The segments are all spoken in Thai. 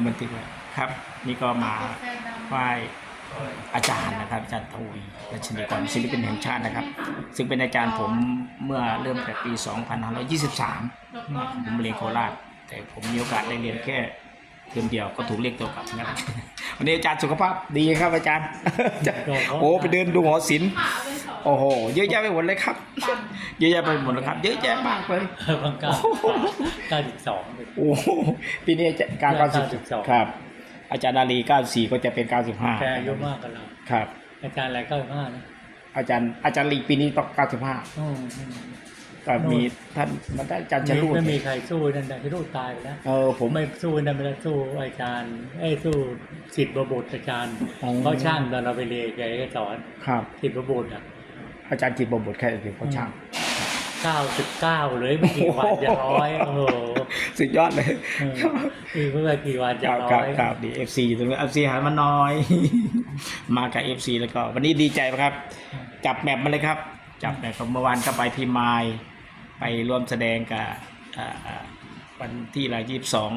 ผมบันทึกไว้ครับ นี่ก็มาไหว้อาจารย์นะครับอาจารย์ทวีรัชนีกรศิลปินแห่งชาตินะครับ ซึ่งเป็นอาจารย์ผมเมื่อเริ่มแต่ปี 2523 ผมเรียนโคราช แต่ผมมีโอกาสได้เรียนแค่ เทอมเดียวก็ถูกเรียกตัวกลับนะครับวันนี้อาจารย์สุขภาพดีครับอาจารย์ โอ้ไปเดินดูหอศิลป์โอ้โหเยอะแยะไปหมดเลยครับ เยอะแยะไปหมดเลยครับ เยอะแยะมากเลยบางเก้าเก้าสิบสองโอ้โหปีนี้จะการเก้าเก้าสิสิบบสองครับ อาจารย์นาลีเก้าสี่ก็จะเป็นเก้าสิบห้าแกอายุมากกว่าเราครับ อาจารย์อะไรเก้าสิบห้านะอาจารย์อาจารย์ลีปีนี้ต้องเก้าสิบห้าอืมอืม ก็มีท่านมันได้อาจารย์จรูดไม่มีใครสู้นั่นได้ที่รูดตายไปแล้วเออผมไม่สู้นั่นไม่ได้สู้อาจารย์ไอ้ยสู้สิทธิ์ประบุตรอาจารย์อ๋อเขาช่างตอนเราไปเรียนแกก็สอนครับสิทธิ์ประบุตรอะอาจารย์จิตรบทแค่เดียวเขาช่างเก้าสิบเก้าเลยไม่กี่วันจะร้อยโอ้โหสุดยอดเลยเอออีกเมื่อกี่วันคจะรับร้ครัอบยครับดีเอฟซีตรงนี้เอฟซีหายมาน้อย มากับเอฟซีแล้วก็ วันนี้ดีใจครับ จับแมปมาเลยครับ จับแมปเมื่อวานก็ไปพิมาย ไปร่วมแสดงกับอ่าอ่าวันที่ละยี่สิบสอง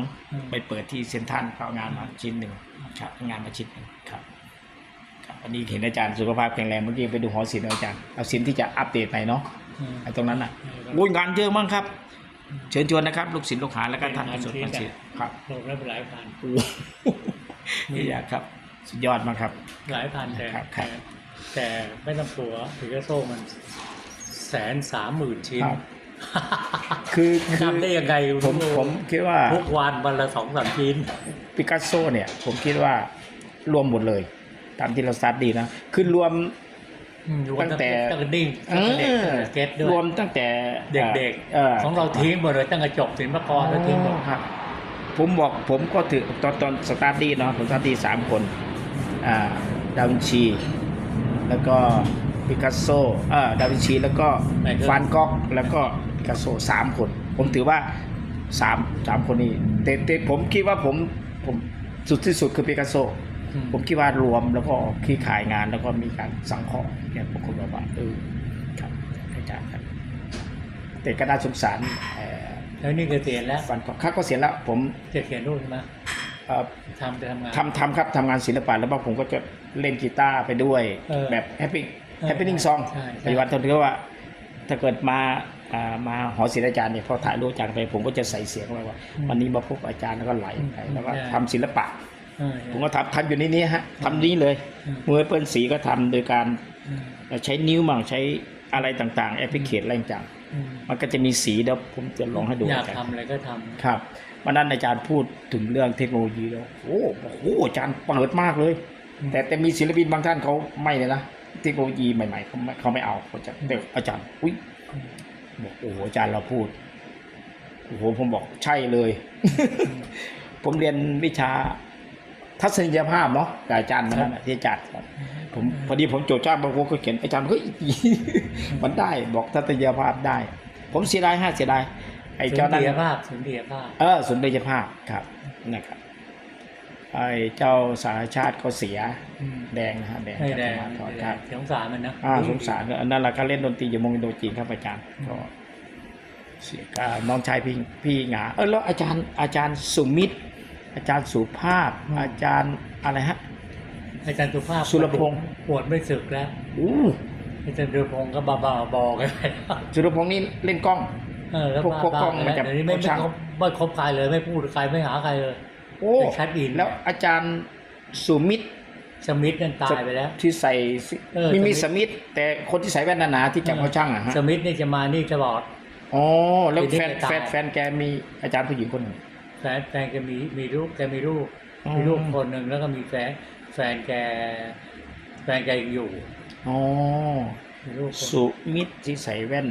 ไปเปิดที่เซนทรันเขาเอางานมาชิ้นหนึ่งครับเอางานมาชิ้นหนึ่งครับครับวันนี้เห็นอาจารย์สุขภาพแข็งแรงเมื่อกี้ไปดูหอศิลป์อาจารย์เอาศิลป์ที่จะอัปเดตใหม่เนาะอืมไอ้ตรงนั้นอะโอ้ยงานเยอะมากครับ เชิญชวนนะครับ ลูกศิษย์ลูกหาและก็ท่านผู้ชมท่านศิษย์ครับโลกละหลายพันโอ้โหนี่อยากครับ สุดยอดมากครับ หลายพันแต่ครับครับแต่แต่ไม่ต้องกลัวถือกระโซ่มันแสนสามหมื่นชิ้น ครับคือคือทำได้ยังไงผมผมคิดว่าทุกวันวันละสองสามชิ้นปิกัสโซเนี่ย ผมคิดว่ารวมหมดเลย ตามที่เราสตาร์ทดีนะคือรวมตั้งแต่ตั้งแต่ดิ้งเอตั้งแต่เด็กอตั้งแต่เก็ตด้วยรวมตั้งแต่เด็กเออๆของเราทิ้งหมดเลยตั้งแต่จบศิลปากรแล้วทิ้งหมดครับผมบอกผมก็ถือตอนตอนสตาร์ทดีเนาะผมสตาร์ทดีสามคนอ่าดาวินชี แล้วก็ปิกัสโซอ่าดาวินชี แล้วก็ฟานก๊อกแล้วก็ ปิกัสโซสามคน ผมถือว่าสามสามคนนี้แต่แต่ผมคิดว่าผมผมสุดที่สุดคือปิกัสโซอืมผมคิดว่ารวมแล้วก็คีขายงานแล้วก็มีการสังเคราะห์เนี่ยบางคนบอกว่าเออครับอาจารย์ครับแต่ก็น่าสงสารเอ่อแล้วนี่เกษียณแล้วฟันก๊อกค่าก็เสียแล้ว ผมจะเขียนรูปใช่ไหมเอ่อทำจะทำงานทำทำครับทำงานศิลปะแล้วก็ผมก็จะเล่นกีตาร์ไปด้วยเออแบบแฮปปี้เออแฮปปี้นิ่งซองใช่ใช่ปัจจุบันตอนที่ว่า ถ้าเกิดมาอ่า มาหอศิลปอาจารย์เนี่ยพอถ่ายรูปอาจารย์ไป ผมก็จะใส่เสียงไว้ว่า วันนี้มาพบอาจารย์แล้วก็ไหลไปแล้วก็ทำศิลปะเออผมก็ทำทำอยู่ในนี้ฮะทำนี้เลยอืมมือเปิ้ลสีก็ทำโดยการอืมใช้นิ้วมั่งใช้อะไรต่างๆ แอปพลิเคชันอะไรต่างอืมๆมันก็จะมีสีเดี๋ยวผมจะลองให้ดูอยากอาจารย์ทำอะไรก็ทำครับวันนั้นอาจารย์พูดถึงเรื่องเทคโนโลยีแล้วโอ้โหอาจารย์เปิดมากเลยอืมแต่แต่มีศิลปินบางท่านเขาไม่เลยนะเทคโนโลยีใหม่ๆเขาไม่เขาไม่เอาเขาจะแต่อาจารย์อุ้ย บอกโอ้โหอาจารย์เราพูดโอ้โหผมบอกใช่เลย ผมเรียนวิชาทัศนียภาพเนาะกับอาจารย์มานั้นน่ะที่อาจารย์สอนผมพอดีผมโจทย์จ้างบางคนก็เขียนอาจารย์เฮ้ยมันได้บอกทัศนียภาพได้ ผมเสียดายฮะเสียดายไอ้เจ้าสุนั้นนทรียภาพสุนทรียภาพ เออสมเด็จภาพครับนะครับ ไอ้เจ้าสารชาติก็เสียอืมแดงนะฮะแดงไม่แดงจากธรรมไม่ทแดครังบสงสารมันนะอ่าสงสารอันนั้นแหละก็เล่นดนตรีอยู่มงอินโดจีนครับอาจารย์อืมก็เสียก็น้องชายพี่พี่หงาเออแล้วอาจารย์อาจารย์สุมิตร อาจารย์สุภาพ อาจารย์อะไรฮะอาจารย์สุภาพสุรพงษ์ปวดไม่สึกแล้วอู้อาจารย์สุรพงษ์ก็บ้าบ้าๆบอๆกันไปสุรพงษ์นี่เล่นกล้องเออแล้วพวกพวกบ้ากล้องๆมันแล้วจะเดี๋ยวนี้ไม่พวกไม่ช่างคบไม่คบใครเลยไม่พูดใครไม่หาใครเลยโอ้ เป็นชัดอินแล้วอาจารย์สุมิตรสมิธนั่นตายไปแล้ว ที่ใส่สิเออมีมีสสมิมิธธแต่คนที่ใส่แว่นหนาๆที่จับเขาช่างอะฮะสมิธนี่จะมานี่ตลอดอ๋อแล้วทีนี้แฟนแกตายแฟนแฟนแกมีอาจารย์ผู้หญิงคนหนึ่งแฟนแฟนแกมีมีลูกแกมีลูกอ๋อมีลูกคนหนึ่งแล้วก็มีแฟนแฟนแกแฟนแกยังอยู่อ๋อมีลูกคนสุมิตรที่ใส่แว่น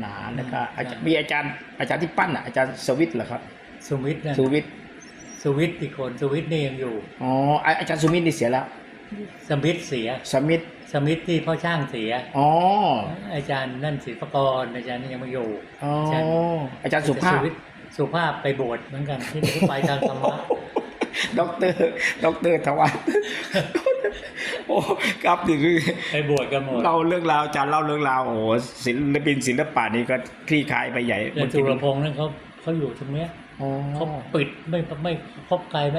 หนาๆแล้วก็อาจารย์อืมมีอาจารย์อาจารย์ที่ปั้นอะอาจารย์สวิตเหรอครับสุมิธนั่นสุวิทย์ สุวิทย์อีกคนสุวิทย์นี่ยังอยู่อ๋ออาอาจารย์สุมิตรนี่เสียแล้ว สมิธเสีย สมิตรสมิธที่พ่อช่างเสียอ๋ออาจารย์นั่นศิลปากรอาจารย์นี่ยังไม่อยู่อ๋อใช่อาจารย์สุภาพวิทย์สุภาพไปบวชเหมือนกันที่นี่ไปทางธรรมะด็อกเตอร์ด็อกเตอร์ทวัฒน์โอ้ครับนี่คือไปบวชกันหมดเล่าเรื่องราวอาจารย์เล่าเรื่องราวโอ้โหศิลปินศิลปะนี่ก็คลี่คลายไปใหญ่แต่สุรพงษ์นั่นเขาเขาอยู่ตรงเนี้ยอ๋อ เขาปิดไม่ไม่คบใครไม่